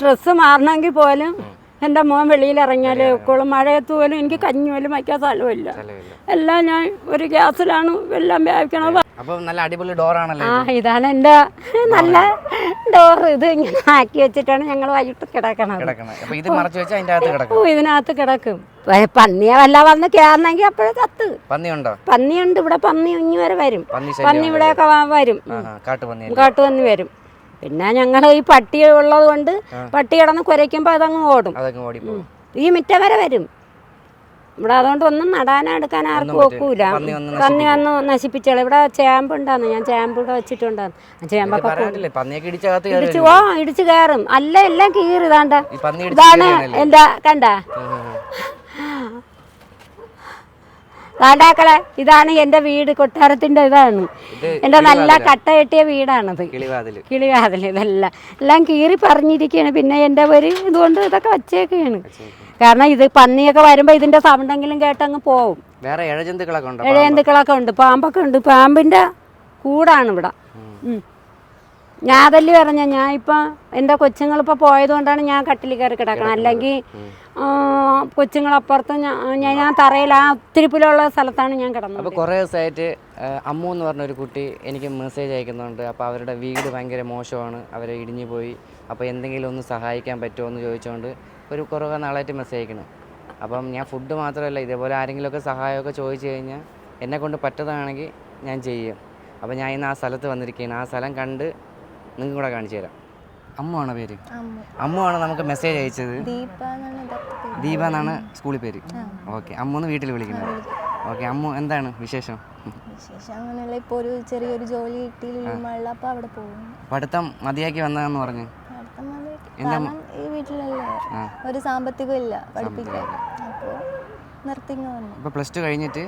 Dress മാറണമെങ്കിൽ പോലും എന്റെ മോൻ വെളിയിൽ ഇറങ്ങിയാലേ ഒക്കെയുള്ളൂ മഴയത്ത് പോലും എനിക്ക് കഞ്ഞി പോലും വയ്ക്കാൻ സ്ഥലമില്ല. എല്ലാം ഞാൻ ഒരു ഗ്യാസിലാണ് എല്ലാം വ്യാപിക്കണത്. നല്ല അടിപൊളി ഡോറാണല്ലോ ആ ഇതാണ് എന്റെ നല്ല ഡോർ ഇത് ഇങ്ങനെ ആക്കി വെച്ചിട്ടാണ് ഞങ്ങൾ വൈകിട്ട് കിടക്കണത്. ഓ ഇതിനകത്ത് കിടക്കും. പന്നിയെ വല്ല വന്ന് കയറണമെങ്കിൽ അപ്പോഴേ കത്ത് പന്നിയുണ്ടോ? പന്നിയുണ്ട്. ഇവിടെ പന്നി ഇഞ്ഞി വരെ വരും. പന്നി ഇവിടെയൊക്കെ വരും. കാട്ടുപന്നി വരും. പിന്നെ ഞങ്ങൾ ഈ പട്ടി ഉള്ളത് കൊണ്ട് പട്ടി കിടന്ന് കുരയ്ക്കുമ്പോൾ അതങ്ങ് ഓടും. ഈ മുറ്റം വരെ. വരും ഇവിടെ അതുകൊണ്ട് ഒന്നും നടാനോ എടുക്കാൻ ആർക്കും ഒക്കൂല. പന്നി വന്ന് പന്നി വന്ന് നശിപ്പിച്ചാൽ ഇവിടെ ചേമ്പ് ഉണ്ടാന്ന്. ഞാൻ ചേമ്പ് ഇവിടെ വെച്ചിട്ടുണ്ടായിരുന്നു ആ ചേമ്പൊക്കെ പറയാനില്ലേ? പന്നിയൊക്കെ ഇടിച്ചകത്ത് കയറി ഇടിച്ചു ഓ ഇടിച്ചു കയറും. അല്ല എല്ലാം കീറി ഇതാണ്ട. ഈ പന്നി ഇടിച്ച് ഇതാണ് കയറിയാണല്ലേ? എന്താ കണ്ട? കാണ്ടാക്കളെ ഇതാണ് എന്റെ വീട്. കൊട്ടാരത്തിന്റെ ഇതാണ്. എന്റെ നല്ല കട്ട കെട്ടിയ വീടാണത്. കിളിവാതിൽ ഇതെല്ലാം. എല്ലാം കീറി പറഞ്ഞിരിക്കുകയാണ് പിന്നെ എന്റെ ഒരു ഇതുകൊണ്ട് ഇതൊക്കെ വച്ചേക്കാണ്. കാരണം ഇത് പന്നിയൊക്കെ വരുമ്പോ ഇതിന്റെ സൗണ്ടെങ്കിലും കേട്ടങ്ങ് പോവും. വേറെ ഇഴജന്തുക്കളൊക്കെ ഉണ്ട് ഇഴയന്തുക്കളൊക്കെ ഉണ്ട്. പാമ്പൊക്കെ ഉണ്ട്. പാമ്പിന്റെ കൂടാണ് ഇവിടെ. ഉം. അതല്ലേ പറഞ്ഞ ഞാൻ ഇപ്പം എന്റെ കൊച്ചുങ്ങളിപ്പോൾ പോയതുകൊണ്ടാണ് ഞാൻ കട്ടിൽ കയറി കിടക്കണം അല്ലെങ്കിൽ കൊച്ചുങ്ങളപ്പുറത്ത് ഞാൻ ഞാൻ ഞാൻ തറയിൽ ആ ഒത്തിരിപ്പിലുള്ള സ്ഥലത്താണ് ഞാൻ കിടന്നത്. അപ്പോൾ കുറേ ദിവസമായിട്ട് അമ്മു എന്ന് പറഞ്ഞ ഒരു കുട്ടി എനിക്ക് മെസ്സേജ് അയക്കുന്നുണ്ട്. അപ്പോൾ അവരുടെ വീട് ഭയങ്കര മോശമാണ്. അവരെ ഇടിഞ്ഞു പോയി. അപ്പോൾ എന്തെങ്കിലും ഒന്ന് സഹായിക്കാൻ പറ്റുമോ എന്ന് ചോദിച്ചുകൊണ്ട് ഒരു കുറേ നാളായിട്ട് മെസ്സേജ് അയക്കണം അപ്പം ഞാൻ ഫുഡ് മാത്രമല്ല ഇതേപോലെ ആരെങ്കിലുമൊക്കെ സഹായമൊക്കെ ചോദിച്ചു കഴിഞ്ഞാൽ എന്നെ കൊണ്ട് പറ്റതാണെങ്കിൽ ഞാൻ ചെയ്യും. അപ്പോൾ ഞാൻ ഇന്ന് ആ സ്ഥലത്ത് വന്നിരിക്കുകയാണ്. ആ സ്ഥലം കണ്ട് നിങ്ങൾക്ക് കൂടെ കാണിച്ചു തരാം. അമ്മുവാണോ പേര്? അമ്മു. അമ്മുവാണ് നമുക്ക് മെസ്സേജ് അയച്ചത്? ദീപ എന്നാണ് സ്കൂളിൽ പേര്? ഓക്കെ അമ്മൂന്ന് വീട്ടിൽ വിളിക്കുന്നത് ഓക്കെ അമ്മു എന്താണ് വിശേഷം? വിശേഷം അങ്ങനെയുള്ള ഇപ്പോൾ ഒരു ചെറിയൊരു ജോലി കിട്ടി അപ്പോൾ അവിടെ പോകും പഠിത്തം മതിയാക്കി വന്നതെന്ന് പറഞ്ഞു. ഈ വീട്ടിലല്ലേ? ഒരു സാമ്പത്തികം ഇല്ല പഠിപ്പിക്കാൻ. അപ്പോൾ നിർത്തിങ് വന്നു. ഇപ്പോൾ പ്ലസ് ടു കഴിഞ്ഞിട്ട്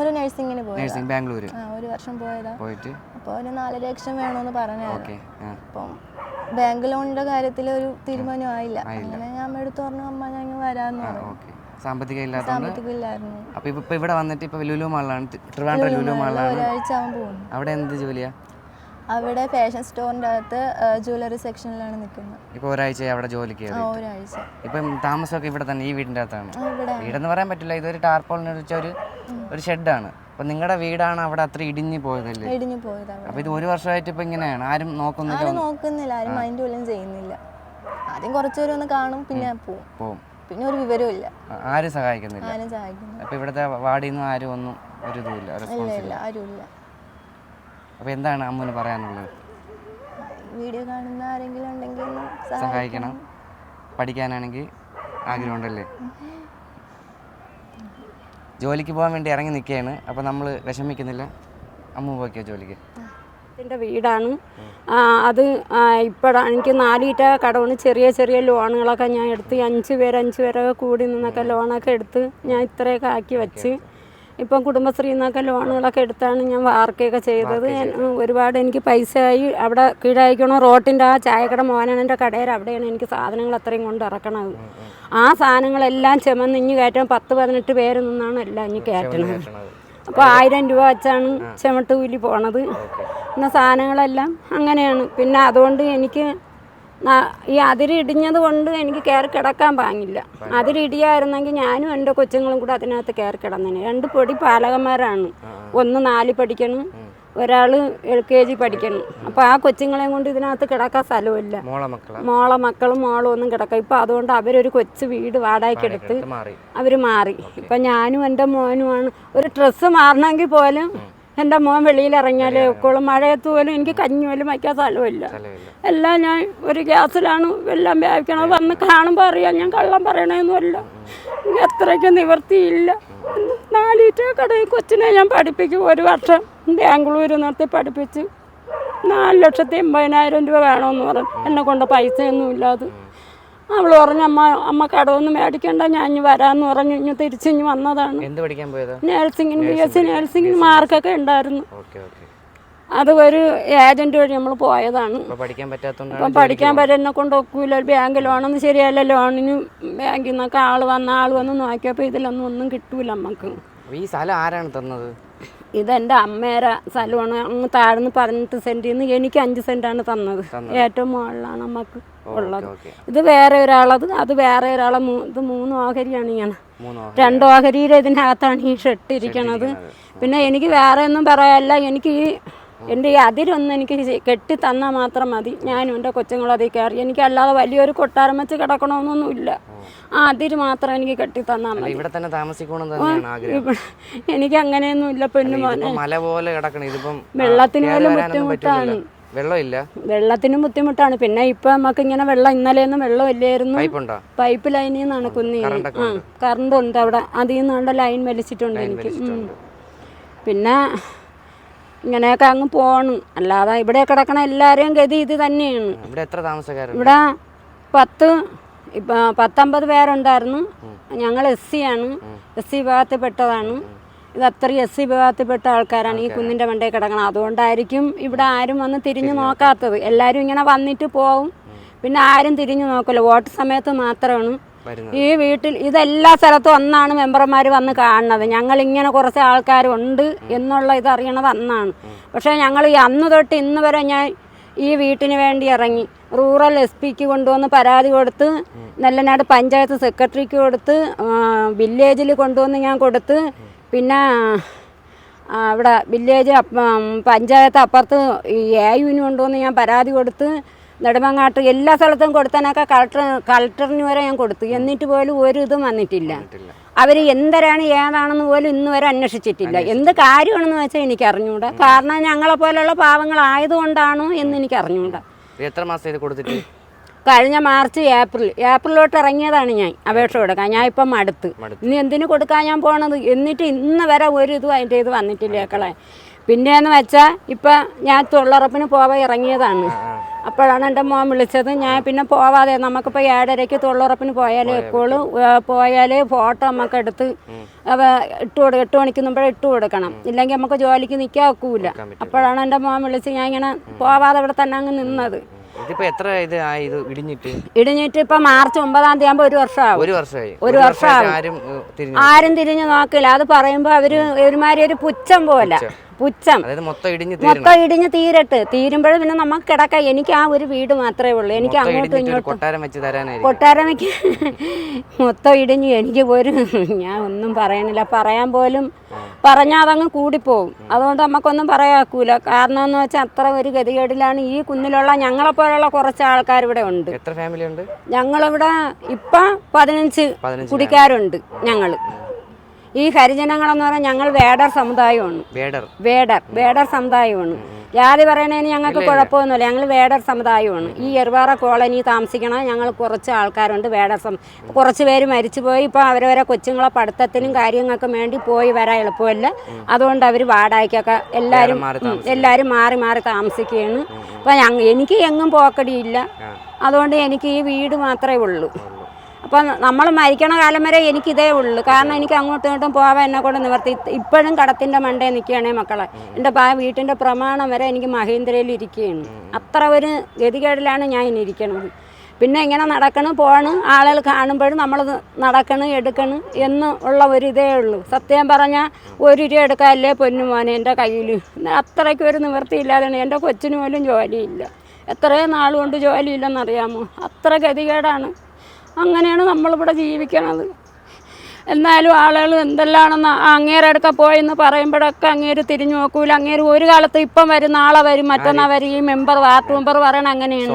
ഒരു നഴ്സിംഗിന് പോയതാ. നഴ്സിംഗ് ബാംഗ്ലൂർ ഒരു വർഷം പോയതാ. പോയിട്ട്? അപ്പോൾ ഒരു നാലര ലക്ഷം വേണമെന്ന് പറഞ്ഞു അപ്പം ബാങ്ക് ലോണിന്റെ കാര്യത്തിൽ ഒരു തീരുമാനം ആയില്ല. അങ്ങനെ ഞാൻ എടുത്ത് പറഞ്ഞു അമ്മ ഞാൻ വരാന്ന് പറഞ്ഞു. സാമ്പത്തികം ഇല്ലാത്തതുകൊണ്ട് ഇപ്പോൾ ഇപ്പോൾ ഇവിടെ വന്നിട്ട് ഇപ്പൊ ലുലു മാളിലാണ് ട്രിവാൻഡ്രം ലുലു മാളിലാണ്. അവിടെ എന്ത് ജോലിയാ? അവിടെ ഫാഷൻ സ്റ്റോറിന്റെ അകത്ത് ജ്വല്ലറി സെക്ഷനിലാണ് നിൽക്കുന്നത്. ഇപ്പൊ ഒരാഴ്ച അവിടെ ജോലിക്ക് ഒരാഴ്ച. ഇപ്പം താമസമൊക്കെ ഇവിടെ തന്നെ ഈ വീടിന്റെ അകത്താണ്. വീടെന്ന് പറയാൻ പറ്റില്ല ഇതൊരു ടാർപോളിനെ വെച്ച ഒരു ഒരു ഷെഡാണ്. അപ്പൊ നിങ്ങളുടെ വീടാണ് അവിടെ അത്ര ഇടിഞ്ഞു പോയതല്ലേ? ഇടിഞ്ഞു പോയത് അപ്പൊ ഇത് ഒരു വർഷമായിട്ട് ഇപ്പൊ ഇങ്ങനെയാണ്. ആരും നോക്കുന്നില്ല? ആരും നോക്കുന്നില്ല. ആരും മൈൻഡ് പോലും ചെയ്യുന്നില്ല. ആദ്യം കുറച്ചുപേരും ഒന്ന് കാണും പിന്നെ പോവും. പോവും. പിന്നെ ഒരു വിവരവും ആരും സഹായിക്കുന്നില്ല? ആരും സഹായിക്കുന്നു അപ്പോൾ ഇവിടുത്തെ വാർഡിൽ നിന്ന് ആരും ഒന്നും ഒരു ഇതുമില്ല റെസ്പോൺസ് ഇല്ല അപ്പോൾ എന്താണ് അമ്മുന് പറയാനുള്ളത്? വീഡിയോ കാണുന്ന ആരെങ്കിലും ഉണ്ടെങ്കിൽ സഹായിക്കണം. പഠിക്കാനാണെങ്കിൽ ആഗ്രഹമുണ്ടല്ലേ? ജോലിക്ക് പോകാൻ വേണ്ടി ഇറങ്ങി നിൽക്കുകയാണ്. അപ്പോൾ നമ്മൾ വിഷമിക്കുന്നില്ല. അമ്മ പോയിക്കോ ജോലിക്ക്? എന്റെ വീടാണ്. അത് ഇപ്പോഴാണ് എനിക്ക് നാലീറ്റ കടമാണ്. ചെറിയ ചെറിയ ലോണുകളൊക്കെ ഞാൻ എടുത്ത് അഞ്ച് പേര് അഞ്ച് പേരൊക്കെ കൂടി നിന്നൊക്കെ ലോണൊക്കെ എടുത്ത് ഞാൻ ഇത്രയൊക്കെ ആക്കി വെച്ച്. ഇപ്പം കുടുംബശ്രീയിൽ നിന്നൊക്കെ ലോണുകളൊക്കെ എടുത്താണ് ഞാൻ വാർക്കയൊക്കെ ചെയ്തത്. ഒരുപാട് എനിക്ക് പൈസയായി. അവിടെ കീഴായിക്കണോ റോട്ടിന്റെ ആ ചായക്കട മോനാണെന്റെ കടയിൽ അവിടെയാണ് എനിക്ക് സാധനങ്ങൾ അത്രയും കൊണ്ട് ഇറക്കണത്. ആ സാധനങ്ങളെല്ലാം ചുമന്ന് ഇഞ്ഞു കയറ്റാൻ പത്ത് പതിനെട്ട് പേര് നിന്നാണ് എല്ലാം ഇഞ്ഞ് കയറ്റണത്. അപ്പോൾ ആയിരം രൂപ വെച്ചാണ് ചുമട്ട് കൂലി പോണത്. പിന്നെ സാധനങ്ങളെല്ലാം അങ്ങനെയാണ്. പിന്നെ അതുകൊണ്ട് എനിക്ക് ഈ അതിരിടിഞ്ഞത് കൊണ്ട് എനിക്ക് കയറി കിടക്കാൻ പാങ്ങില്ല. അതിരിടിയായിരുന്നെങ്കിൽ ഞാനും എന്റെ കൊച്ചുങ്ങളും കൂടെ അതിനകത്ത് കയറി കിടന്നേനെ. രണ്ട് പൊടി പാലകന്മാരാണ്. ഒന്ന് നാല് പഠിക്കണം ഒരാൾ എൽ കെ ജി പഠിക്കണം. അപ്പോൾ ആ കൊച്ചുങ്ങളെയും കൊണ്ട് ഇതിനകത്ത് കിടക്കാൻ സ്ഥലമില്ല മോളെ മക്കളെ? മോളെ ഒന്നും കിടക്കാം. ഇപ്പം അതുകൊണ്ട് അവരൊരു കൊച്ചു വീട് വാടകയ്ക്കെടുത്ത് അവർ മാറി. ഇപ്പം ഞാനും എന്റെ മോനുമാണ്. ഒരു ഡ്രസ്സ് മാറണമെങ്കിൽ പോലും എന്റെ മോൻ വെളിയിൽ ഇറങ്ങിയാലേ ഒക്കുള്ളൂ മഴയത്ത് പോലും എനിക്ക് കഞ്ഞി പോലും വയ്ക്കാൻ സ്ഥലമില്ല. എല്ലാം ഞാൻ ഒരു ഗ്യാസിലാണ് എല്ലാം വ്യാപിക്കണത്. വന്ന് കാണുമ്പോൾ അറിയാം ഞാൻ കള്ളം പറയണമെന്നുമല്ല എനിക്ക് അത്രയ്ക്ക് നിവർത്തിയില്ല നാലീറ്റ കടയിൽ കൊച്ചിനെ ഞാൻ പഠിപ്പിക്കും ഒരു വർഷം ബാംഗ്ലൂർ നിർത്തി പഠിപ്പിച്ച്. നാല് ലക്ഷത്തി എൺപതിനായിരം രൂപ വേണമെന്ന് പറഞ്ഞു. എന്നെ കൊണ്ട് പൈസയൊന്നും ഇല്ലാതെ അവൾ പറഞ്ഞു അമ്മ അമ്മ കടമൊന്നും മേടിക്കണ്ട ഞാൻ ഇനി വരാന്ന് പറഞ്ഞു ഇനി തിരിച്ചിഞ്ഞ് വന്നതാണ്. എന്ത് പഠിക്കാൻ പോയതാ? നേഴ്സിങ്ങിന് ബി എസ് സി നേഴ്സിങ്ങിന് മാർക്കൊക്കെ ഉണ്ടായിരുന്നു. അത് ഒരു ഏജന്റ് വഴി നമ്മൾ പോയതാണ്. പഠിക്കാൻ പറ്റാത്തതുകൊണ്ട് അപ്പം പഠിക്കാൻ പറ്റുന്ന കൊണ്ട് ഒക്കൂല ബാങ്ക് ലോണൊന്നും ശരിയല്ല ലോണിന് ബാങ്കിൽ നിന്നൊക്കെ ആൾ വന്ന ആൾ വന്ന് നോക്കിയപ്പോൾ ഇതിലൊന്നും ഒന്നും കിട്ടൂല നമുക്ക് ഈ സ്ഥലം ആരാണ് തന്നത്? ഇതെന്റെ അമ്മേരെ സ്ഥലമാണ്. അങ്ങ് താഴ്ന്ന് പതിനെട്ട് സെന്റിൽ നിന്ന് എനിക്ക് അഞ്ച് സെന്റാണ് തന്നത്. ഏറ്റവും മുകളിലാണ് നമുക്ക് ഉള്ളത്. ഇത് വേറെ ഒരാളത് അത് വേറെ ഒരാളെ ഇത് മൂന്ന് ഓഹരിയാണ് ഇങ്ങനെ. രണ്ട് ഓഹരിയിൽ ഇതിനകത്താണ് ഈ ഷെട്ടിരിക്കണത് പിന്നെ എനിക്ക് വേറെ ഒന്നും പറയാനല്ല. എനിക്ക് ഈ എന്റെ ഈ അതിരൊന്നും എനിക്ക് കെട്ടി തന്നാൽ മാത്രം മതി. ഞാനും എന്റെ കൊച്ചുങ്ങളും അതിൽ കയറി. എനിക്ക് അല്ലാതെ വലിയൊരു കൊട്ടാരം വെച്ച് കിടക്കണമെന്നൊന്നുമില്ല. ആ അതിര് മാത്രം എനിക്ക് കെട്ടി തന്നാൽ മതി. ഇവിടെ തന്നെ താമസിക്കണം എനിക്ക് അങ്ങനെയൊന്നും ഇല്ല പൊന്നു മല പോലെ കിടക്കണം. ഇതിപ്പം വെള്ളത്തിന് പോലും ബുദ്ധിമുട്ടാണ്. വെള്ളമില്ല? വെള്ളത്തിനും ബുദ്ധിമുട്ടാണ്. പിന്നെ ഇപ്പൊ നമുക്ക് ഇങ്ങനെ വെള്ളം ഇന്നലെയൊന്നും വെള്ളം ഇല്ലായിരുന്നു പൈപ്പ് ലൈനിൽ നിന്നാണ് കുന്നി ആ കറണ്ട് ഉണ്ട് അവിടെ. അതിൽ നിന്നാണ്ട് ലൈൻ വലിച്ചിട്ടുണ്ട് എനിക്ക്. പിന്നെ ഇങ്ങനെയൊക്കെ അങ്ങ് പോണു. അല്ലാതെ ഇവിടെ കിടക്കണ എല്ലാവരെയും ഗതി ഇത് തന്നെയാണ്. ഇവിടെ എത്ര താമസക്കാരുണ്ട്? ഇവിടെ പത്ത് ഇപ്പൊ പത്തൊമ്പത് പേരുണ്ടായിരുന്നു. ഞങ്ങൾ എസ് സി ആണ്. എസ് സി വിഭാഗത്തിൽ പെട്ടതാണ് ഇത് അത്രയും എസ് സി വിഭാഗത്തിൽപ്പെട്ട ആൾക്കാരാണ് ഈ കുന്നിന്റെ മണ്ടയിൽ കിടക്കണം അതുകൊണ്ടായിരിക്കും ഇവിടെ ആരും വന്ന് തിരിഞ്ഞു നോക്കാത്തത്. എല്ലാവരും ഇങ്ങനെ വന്നിട്ട് പോവും. പിന്നെ ആരും തിരിഞ്ഞു നോക്കില്ല. വോട്ട് സമയത്ത് മാത്രമാണ് ഈ വീട്ടിൽ ഇതെല്ലാ സ്ഥലത്തും അന്നാണ് മെമ്പർമാർ വന്ന് കാണുന്നത്. ഞങ്ങൾ ഇങ്ങനെ കുറച്ച് ആൾക്കാരുണ്ട് എന്നുള്ള ഇത് അറിയണത് അന്നാണ്. പക്ഷേ ഞങ്ങൾ ഈ അന്ന് തൊട്ട് ഇന്ന് വരെ ഞാൻ ഈ വീട്ടിന് വേണ്ടി ഇറങ്ങി. റൂറൽ എസ് പിക്ക് കൊണ്ടുവന്ന് പരാതി കൊടുത്ത് നെല്ലനാട് പഞ്ചായത്ത് സെക്രട്ടറിക്ക് കൊടുത്ത് വില്ലേജിൽ കൊണ്ടുവന്ന് ഞാൻ കൊടുത്ത് പിന്നെ ഇവിടെ വില്ലേജ് പഞ്ചായത്ത് അപ്പുറത്ത് ഈ എ യുവിന് കൊണ്ടുവന്ന് ഞാൻ പരാതി കൊടുത്ത് നെടുമങ്ങാട്ട് എല്ലാ സ്ഥലത്തും കൊടുത്താനൊക്കെ കളക്ടർ കളക്ടറിന് വരെ ഞാൻ കൊടുത്തു. എന്നിട്ട് പോലും ഒരു ഇതും വന്നിട്ടില്ല. അവർ എന്തരാണ് ഏതാണെന്ന് പോലും ഇന്ന് വരെ അന്വേഷിച്ചിട്ടില്ല. എന്ത് കാര്യമാണെന്ന് വെച്ചാൽ എനിക്ക് അറിഞ്ഞൂടാ കാരണം ഞങ്ങളെ പോലെയുള്ള പാവങ്ങളായതുകൊണ്ടാണോ എന്ന് എനിക്ക് അറിഞ്ഞൂടാ എത്ര മാസം കൊടുത്തിട്ട്? കഴിഞ്ഞ മാർച്ച് ഏപ്രിൽ. ഏപ്രിലോട്ട് ഇറങ്ങിയതാണ് ഞാൻ അപേക്ഷ കൊടുക്കാൻ. ഞാൻ ഇപ്പം മടുത്ത്. ഇനി എന്തിനു കൊടുക്കാൻ ഞാൻ പോണത്? എന്നിട്ട് ഇന്ന് വരെ ഒരു ഇതും അതിന്റെ ഇത് വന്നിട്ടില്ല. പിന്നെയെന്ന് വെച്ചാൽ ഇപ്പം ഞാൻ തൊഴിലുറപ്പിന് പോവാൻ ഇറങ്ങിയതാണ്. അപ്പോഴാണ് എന്റെ മോൻ വിളിച്ചത്. ഞാൻ പിന്നെ പോവാതെ നമുക്കിപ്പോൾ ഏഴരയ്ക്ക് തൊഴിലുറപ്പിന് പോയാലേ എപ്പോഴും പോയാൽ ഫോട്ടോ നമുക്ക് എടുത്ത് ഇട്ട് കൊടുക്കും എട്ട് മണിക്ക് മുമ്പേ ഇട്ട് കൊടുക്കണം. ഇല്ലെങ്കിൽ നമുക്ക് ജോലിക്ക് നിൽക്കാൻ ഒക്കൂല. അപ്പോഴാണ് എന്റെ മോൻ വിളിച്ച് ഞാൻ ഇങ്ങനെ പോവാതെ ഇവിടെ തന്നെ അങ്ങ് നിന്നത്. ഇടിഞ്ഞിട്ട്? ഇടിഞ്ഞിട്ട് ഇപ്പം മാർച്ച് ഒമ്പതാം തീയതി ആകുമ്പോ ഒരു വർഷമാവും ഒരു വർഷമായി ഒരു വർഷമാവും. ആരും തിരിഞ്ഞു നോക്കില്ല. അത് പറയുമ്പോ അവർ ഒരുമാതിരി ഒരു പുച്ഛം പോലെ. പുച്ഛം. മൊത്തം ഇടിഞ്ഞ് തീരണം. മൊത്തം ഇടിഞ്ഞ് തീരട്ട്. തീരുമ്പോൾ പിന്നെ നമുക്ക് കിടക്കാം എനിക്ക് ആ ഒരു വീട് മാത്രമേ ഉള്ളൂ. എനിക്ക് അങ്ങോട്ടും ഇങ്ങോട്ടും കൊട്ടാരം വെക്ക്. മൊത്തം ഇടിഞ്ഞു എനിക്ക് പോലും ഞാൻ ഒന്നും പറയണില്ല. പറയാൻ പോലും പറഞ്ഞാൽ അതങ്ങ് കൂടിപ്പോവും. അതുകൊണ്ട് നമുക്കൊന്നും പറയാക്കൂല. കാരണം എന്ന് വെച്ചാൽ അത്ര ഒരു ഗതികേടിലാണ് ഈ കുന്നിലുള്ള ഞങ്ങളെ ഞങ്ങളെപ്പോലുള്ള കുറച്ച് ആൾക്കാർ ഇവിടെ ഉണ്ട്. ഞങ്ങളിവിടെ ഇപ്പം പതിനഞ്ച് പതിനഞ്ച് കുടിക്കാരുണ്ട് ഞങ്ങൾ ഈ ഹരിജനങ്ങളെന്ന് പറഞ്ഞാൽ ഞങ്ങൾ വേടർ സമുദായമാണ്. വേടർ. വേടർ വേടർ സമുദായമാണ്. ജാതി പറയണതിന് ഞങ്ങൾക്ക് കുഴപ്പമൊന്നുമില്ല. ഞങ്ങൾ വേടർ സമുദായമാണ്. ഈ എറുവാറ കോളനി താമസിക്കണ ഞങ്ങൾ കുറച്ച് ആൾക്കാരുണ്ട് വേടർ സം കുറച്ച് പേര് മരിച്ചുപോയി. ഇപ്പോൾ അവരവരെ കൊച്ചുങ്ങളെ പഠിത്തത്തിനും കാര്യങ്ങൾക്കും വേണ്ടി പോയി വരാൻ എളുപ്പമല്ല. അതുകൊണ്ട് അവർ വാടകയ്ക്കൊക്കെ എല്ലാവരും എല്ലാരും എല്ലാവരും മാറി മാറി താമസിക്കുകയാണ്. അപ്പം എനിക്ക് എങ്ങും പോക്കടിയില്ല. അതുകൊണ്ട് എനിക്ക് ഈ വീട് മാത്രമേ ഉള്ളൂ. അപ്പം നമ്മൾ മരിക്കണ കാലം വരെ എനിക്കിതേ ഉള്ളൂ. കാരണം എനിക്ക് അങ്ങോട്ടും ഇങ്ങോട്ടും പോവാൻ എന്നെ കൊണ്ട് നിവർത്തി ഇപ്പോഴും കടത്തിന്റെ മണ്ടേ നിൽക്കുകയാണേ മക്കളെ. എന്റെ പാ വീട്ടിന്റെ പ്രമാണം വരെ എനിക്ക് മഹീന്ദ്രയിൽ ഇരിക്കുകയാണ്. അത്ര ഒരു ഗതികേടിലാണ് ഞാൻ ഇനി ഇരിക്കണത്. പിന്നെ ഇങ്ങനെ നടക്കണം പോകണം ആളുകൾ കാണുമ്പോഴും നമ്മൾ നടക്കണം എടുക്കണം എന്ന് ഉള്ള ഒരു ഇതേ ഉള്ളൂ. സത്യം പറഞ്ഞാൽ ഒരു രൂപ എടുക്കാല്ലേ പൊന്നു മോനെ എന്റെ കയ്യിൽ അത്രയ്ക്ക് ഒരു നിവൃത്തിയില്ലാതെയാണ് എന്റെ കൊച്ചിന് പോലും ജോലിയില്ല. എത്രയും നാളുകൊണ്ട് ജോലിയില്ലെന്നറിയാമോ? അത്ര ഗതികേടാണ്. അങ്ങനെയാണ് നമ്മളിവിടെ ജീവിക്കണത്. എന്നാലും ആളുകൾ എന്തെല്ലാണെന്ന് അങ്ങേരടുക്ക പോയെന്ന് പറയുമ്പോഴൊക്കെ അങ്ങേര് തിരിഞ്ഞു നോക്കൂല. അങ്ങേര് ഒരു കാലത്ത് ഇപ്പം വരും നാളെ വരും മറ്റന്നാ വരും. ഈ മെമ്പർ വാർഡ് മെമ്പർ പറയണ അങ്ങനെയാണ്.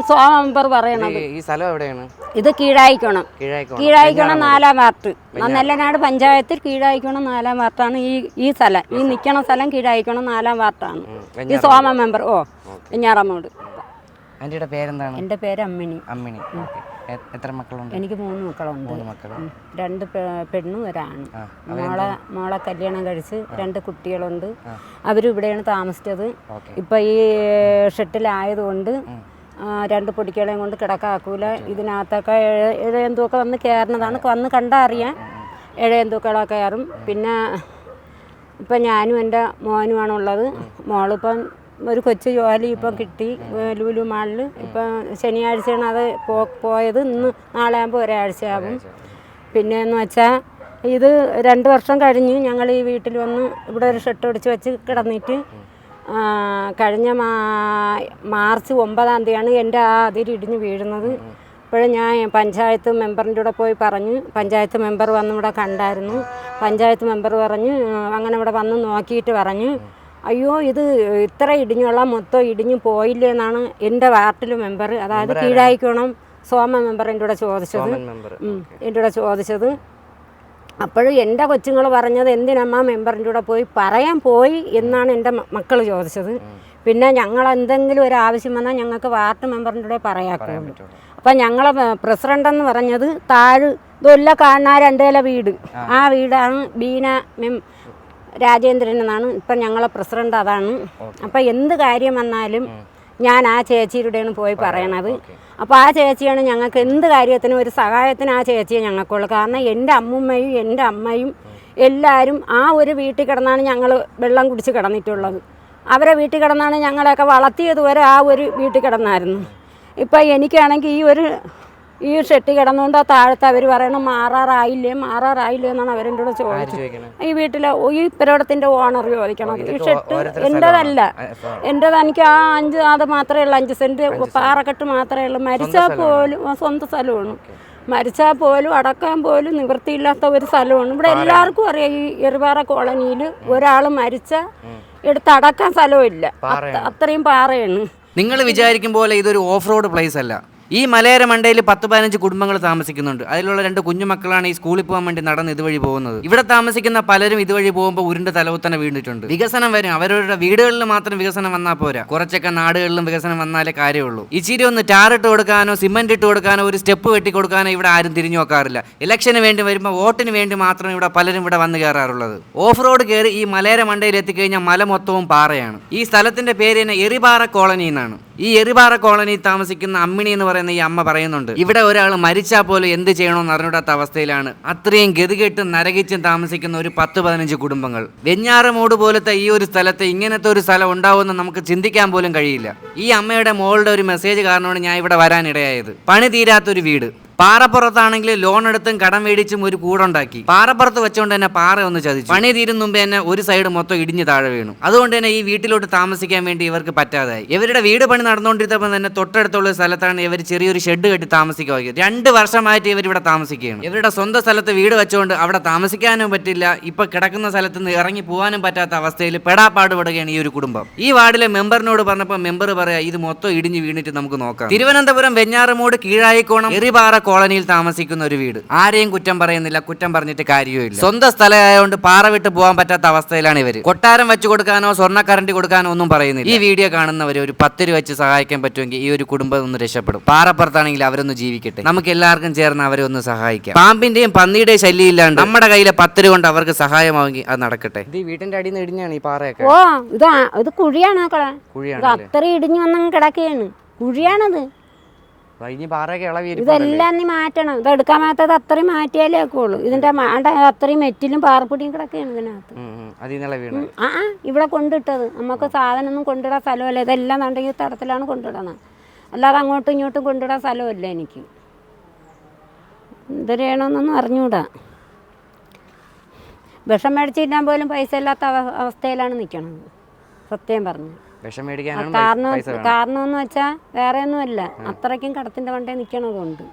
സോമ മെമ്പർ പറയണത്. ഈ- സ്ഥലം എവിടെയാണ്? ഇത് കീഴായിക്കണം. കീഴായിക്കോണം. നാലാം വാർഡ്. നെല്ലനാട് പഞ്ചായത്തിൽ കീഴായിക്കണം നാലാം വാർഡാണ് ഈ ഈ സ്ഥലം. ഈ നിൽക്കണ സ്ഥലം. കീഴായിക്കണം നാലാം വാർഡാണ്. ഈ സോമ മെമ്പർ. ഓ വെഞ്ഞാറമ്മോട് എന്റെ പേരെന്താണ്? എന്റെ പേര് അമ്മിണി. അമ്മിണി. എത്ര മക്കളുണ്ട്? എനിക്ക് മൂന്ന് മക്കളുണ്ട്. മൂന്ന് മക്കൾ ഉം. രണ്ട് പെണ്ണും ഒരാണ്. മോളെ മോളെ കല്യാണം കഴിച്ച് രണ്ട് കുട്ടികളുണ്ട്. അവരും ഇവിടെയാണ് താമസിച്ചത്. ഇപ്പൊ ഈ ഷെട്ടിലായതുകൊണ്ട് രണ്ട് പൊടിക്കളെയും കൊണ്ട് കിടക്കാക്കൂല. ഇതിനകത്തൊക്കെ ഇഴ- ഇഴയന്തൂക്കം വന്ന് കയറുന്നതാണ് വന്ന് കണ്ടറിയാം. ഇഴയന്തൂക്കളൊക്കെ കയറും. പിന്നെ ഇപ്പം ഞാനും എന്റെ മോനുമാണുള്ളത് മോളിപ്പം ഒരു കൊച്ചു ജോലി ഇപ്പം കിട്ടി ലുലു മാളിൽ. ഇപ്പം ശനിയാഴ്ചയാണ് അത് പോയത്. ഇന്ന് നാളെ ആകുമ്പോൾ ഒരാഴ്ചയാകും. പിന്നെ എന്ന് വെച്ചാൽ ഇത് രണ്ട് വർഷം കഴിഞ്ഞ് ഞങ്ങൾ ഈ വീട്ടിൽ വന്ന് ഇവിടെ ഒരു ഷെട്ട് അടിച്ച് വെച്ച് കിടന്നിട്ട് കഴിഞ്ഞ മാ മാർച്ച് ഒമ്പതാം തീയതിയാണ് എന്റെ ആ അതിരിടിഞ്ഞ് വീഴുന്നത്. അപ്പോഴും ഞാൻ പഞ്ചായത്ത് മെമ്പറിന്റെ കൂടെ പോയി പറഞ്ഞു. പഞ്ചായത്ത് മെമ്പർ വന്ന് ഇവിടെ കണ്ടായിരുന്നു. പഞ്ചായത്ത് മെമ്പർ പറഞ്ഞ് അങ്ങനെ ഇവിടെ വന്ന് നോക്കിയിട്ട് പറഞ്ഞു. അയ്യോ ഇത് ഇത്ര ഇടിഞ്ഞുള്ള മൊത്തം ഇടിഞ്ഞു പോയില്ലേ എന്നാണ് എന്റെ വാർഡിലെ മെമ്പർ അതായത് കീഴായിക്കോണം സോമ മെമ്പർ എന്റെ കൂടെ ചോദിച്ചത്. എന്റെ കൂടെ ചോദിച്ചത്. അപ്പോഴും എന്റെ കൊച്ചുങ്ങൾ പറഞ്ഞത് എന്തിനമ്മ മെമ്പറിന്റെ കൂടെ പോയി പറയാൻ പോയി എന്നാണ് എന്റെ മക്കൾ ചോദിച്ചത്. പിന്നെ ഞങ്ങൾ എന്തെങ്കിലും ഒരു ആവശ്യം വന്നാൽ ഞങ്ങൾക്ക് വാർഡ് മെമ്പറിന്റെ കൂടെ പറയാക്കും അപ്പം ഞങ്ങൾ പ്രസിഡന്റ് എന്ന് പറഞ്ഞത് താഴ് ഇതൊല്ല കാണാൻ രണ്ടേല വീട്. ആ വീടാണ് ബീന മെം രാജേന്ദ്രൻ എന്നാണ്. ഇപ്പം ഞങ്ങളെ പ്രസിഡന്റ് അതാണ്. അപ്പം എന്ത് കാര്യം വന്നാലും ഞാൻ ആ ചേച്ചിയുടെയാണ് പോയി പറയണത്. അപ്പോൾ ആ ചേച്ചിയാണ് ഞങ്ങൾക്ക് എന്ത് കാര്യത്തിനും ഒരു സഹായത്തിന് ആ ചേച്ചിയെ ഞങ്ങൾക്കുള്ളൂ കാരണം എന്റെ അമ്മുമ്മയും എന്റെ അമ്മയും എല്ലാവരും ആ ഒരു വീട്ടിൽ കിടന്നാണ് ഞങ്ങൾ വെള്ളം കുടിച്ച് കിടന്നിട്ടുള്ളത്. അവരെ വീട്ടിൽ കിടന്നാണ് ഞങ്ങളെയൊക്കെ വളർത്തിയതുവരെ ആ ഒരു വീട്ടിൽ കിടന്നായിരുന്നു. ഇപ്പം എനിക്കാണെങ്കിൽ ഈ ഒരു ഈ ഷെട്ടി കിടന്നുകൊണ്ട് ആ താഴത്ത് അവർ പറയണം മാറാറായില്ലേ മാറാറായില്ലേ എന്നാണ് അവരെന്റെ കൂടെ ചോദിച്ചത്. ഈ വീട്ടിലെ ഈ പെരടത്തിന്റെ ഓണർ ചോദിക്കണം. ഈ ഷെട്ട് എന്റെതല്ല എന്റെത് എനിക്ക് ആ അഞ്ച് അത് മാത്രമേ ഉള്ളൂ അഞ്ച് സെന്റ് പാറക്കെട്ട് മാത്രമേ ഉള്ളൂ. മരിച്ചാൽ പോലും സ്വന്തം സ്ഥലമാണ്. മരിച്ചാൽ പോലും അടക്കാൻ പോലും നിവൃത്തിയില്ലാത്ത ഒരു സ്ഥലമാണ്. ഇവിടെ എല്ലാവർക്കും അറിയാം ഈ എറുപാറ കോളനിയിൽ ഒരാൾ മരിച്ച എടുത്ത് അടക്കാൻ സ്ഥലമില്ല അത്രയും പാറയാണ്. നിങ്ങൾ വിചാരിക്കും പോലെ ഇതൊരു ഓഫ് റോഡ് പ്ലേസ് അല്ല. ഈ മലയോര മണ്ടയിൽ പത്ത് പതിനഞ്ച് കുടുംബങ്ങൾ താമസിക്കുന്നുണ്ട്. അതിലുള്ള രണ്ട് കുഞ്ഞുമക്കളാണ് ഈ സ്കൂളിൽ പോകാൻ വേണ്ടി നടന്ന് ഇതുവഴി പോകുന്നത്. ഇവിടെ താമസിക്കുന്ന പലരും ഇതുവഴി പോകുമ്പോൾ ഉരുണ്ട് തലവുത്തന്നെ വീണിട്ടുണ്ട്. വികസനം വരും. അവരവരുടെ വീടുകളിൽ മാത്രം വികസനം വന്നാൽ പോരാ. കുറച്ചൊക്കെ നാടുകളിലും വികസനം വന്നാലേ കാര്യമുള്ളൂ. ഇച്ചിരി ഒന്ന് ടാറിട്ട് കൊടുക്കാനോ സിമെന്റ് ഇട്ട് കൊടുക്കാനോ ഒരു സ്റ്റെപ്പ് വെട്ടി കൊടുക്കാനോ ഇവിടെ ആരും തിരിഞ്ഞു നോക്കാറില്ല. ഇലക്ഷന് വേണ്ടി വരുമ്പോൾ വോട്ടിന് വേണ്ടി മാത്രം ഇവിടെ പലരും ഇവിടെ വന്ന് കയറാറുള്ളത്. ഓഫ് റോഡ് കയറി ഈ മലയോര മണ്ടയിൽ എത്തിക്കഴിഞ്ഞാൽ മല മൊത്തവും പാറയാണ്. ഈ സ്ഥലത്തിന്റെ പേര് തന്നെ എറിപാറ കോളനി എന്നാണ്. ഈ എറിപാറ കോളനിയിൽ താമസിക്കുന്ന അമ്മിണി എന്ന് പറയുന്ന ഈ അമ്മ പറയുന്നുണ്ട് ഇവിടെ ഒരാൾ മരിച്ചാൽ പോലും എന്ത് ചെയ്യണമെന്ന് അറിഞ്ഞൂടാത്ത അവസ്ഥയിലാണ്. അത്രയും ഗതികെട്ടും നരകിച്ചും താമസിക്കുന്ന ഒരു പത്ത് പതിനഞ്ച് കുടുംബങ്ങൾ. വെഞ്ഞാറമൂട് പോലത്തെ ഈ ഒരു സ്ഥലത്ത് ഇങ്ങനത്തെ ഒരു സ്ഥലം ഉണ്ടാവുമെന്ന് നമുക്ക് ചിന്തിക്കാൻ പോലും കഴിയില്ല. ഈ അമ്മയുടെ മോളുടെ ഒരു മെസ്സേജ് കാരണമാണ് ഞാൻ ഇവിടെ വരാനിടയായത്. പണി തീരാത്തൊരു വീട്. പാറപ്പുറത്താണെങ്കിൽ ലോൺ എടുത്തും കടം മേടിച്ചും ഒരു കൂടുണ്ടാക്കി. പാറപ്പുറത്ത് വെച്ചുകൊണ്ട് തന്നെ പാറ ഒന്ന് ചതിച്ചു. പണി തീരും മുമ്പേ തന്നെ ഒരു സൈഡ് മൊത്തം ഇടിഞ്ഞു താഴെ വീണു. അതുകൊണ്ട് തന്നെ ഈ വീട്ടിലോട്ട് താമസിക്കാൻ വേണ്ടി ഇവർക്ക് പറ്റാതായി. ഇവരുടെ വീട് പണി നടന്നുകൊണ്ടിരുന്നപ്പോൾ തന്നെ തൊട്ടടുത്തുള്ള സ്ഥലത്താണ് ഇവർ ചെറിയൊരു ഷെഡ് കെട്ടി താമസിക്കുക രണ്ട് വർഷമായിട്ട് ഇവർ ഇവിടെ താമസിക്കുകയാണ്. ഇവരുടെ സ്വന്തം സ്ഥലത്ത് വീട് വെച്ചുകൊണ്ട് അവിടെ താമസിക്കാനും പറ്റില്ല. ഇപ്പൊ കിടക്കുന്ന സ്ഥലത്ത് നിന്ന് ഇറങ്ങി പോകാനും പറ്റാത്ത അവസ്ഥയിൽ പെടാപ്പാടുപെടുകയാണ് ഈ ഒരു കുടുംബം. ഈ വാർഡിലെ മെമ്പറിനോട് പറഞ്ഞപ്പോൾ മെമ്പർ പറയാ ഇത് മൊത്തം ഇടിഞ്ഞ് വീണിട്ട് നമുക്ക് നോക്കാം. തിരുവനന്തപുരം വെഞ്ഞാറമൂട് കീഴായിക്കോണം എറിപാറ കോളനിയിൽ താമസിക്കുന്ന ഒരു വീട്. ആരെയും കുറ്റം പറയുന്നില്ല കുറ്റം പറഞ്ഞിട്ട് കാര്യമില്ല സ്വന്തം സ്ഥലമായതുകൊണ്ട് പാറ വിട്ട് പോകാൻ പറ്റാത്ത അവസ്ഥയിലാണ് ഇവർ കൊട്ടാരം വെച്ചു കൊടുക്കാനോ സ്വർണ കറണ്ട് കൊടുക്കാനോ ഒന്നും പറയുന്നില്ല. ഈ വീഡിയോ കാണുന്നവർ ഒരു പത്ത് രൂപ വെച്ച് സഹായിക്കാൻ പറ്റുമെങ്കിൽ ഈ ഒരു കുടുംബം ഒന്ന് രക്ഷപ്പെടും. പാറപ്പുറത്താണെങ്കിൽ അവരൊന്ന് ജീവിക്കട്ടെ. നമുക്ക് എല്ലാവർക്കും ചേർന്ന് അവരെ ഒന്ന് സഹായിക്കാം. പാമ്പിന്റെയും പന്നിയുടെയും ശല്യം ഇല്ലാണ്ട് നമ്മുടെ കയ്യിലെ പത്ത് രൂപ കൊണ്ട് അവർക്ക് സഹായമാവുമെങ്കിൽ അത് നടക്കട്ടെ. ഇത് ഈ വീടിന്റെ അടിയിൽ നിന്ന് ഇടിഞ്ഞാണ് ഈ പാറയൊക്കെ. ഓ ഇത് കുഴിയാണ് ഇത് അത്ര ഇടിഞ്ഞു വന്നങ്ങ് കിടക്കുകയാണ്. കുഴിയാണത്. ഇനി പാറയൊക്കെ ഇളവി ഇതെല്ലാം നീ മാറ്റണം. ഇത് എടുക്കാൻ മാറ്റാതെ അത്രയും മാറ്റിയാലേ ഒക്കെയുള്ളൂ ഇതിന്റെ മാണ്ട അത്രയും മെറ്റിലും പാറപ്പൊടിയും കിടക്കുകയാണ് ഇതിനകത്ത്. അതിൽ ആ ആ ഇവിടെ കൊണ്ടിട്ടത്. നമുക്ക് സാധനമൊന്നും കൊണ്ടിടാൻ സ്ഥലമല്ല. ഇതെല്ലാം നണ്ടെങ്കിൽ തടത്തിലാണ് കൊണ്ടിടണം അല്ലാതെ അങ്ങോട്ടും ഇങ്ങോട്ടും കൊണ്ടിടാൻ സ്ഥലമല്ല എനിക്ക്. എന്ത് ചെയ്യണമെന്നൊന്നും അറിഞ്ഞൂടാ. വിഷം മേടിച്ചിട്ടാൻ പോലും പൈസ ഇല്ലാത്ത അവസ്ഥയിലാണ് നിൽക്കണത് സത്യം പറഞ്ഞു. വിഷം മേടിക്കാനാണ് കാരണം കാരണം എന്ന് വെച്ചാൽ വേറെ ഒന്നുമല്ല അത്രയ്ക്കും കടത്തിന്റെ വണ്ടേ നിൽക്കണതുകൊണ്ട്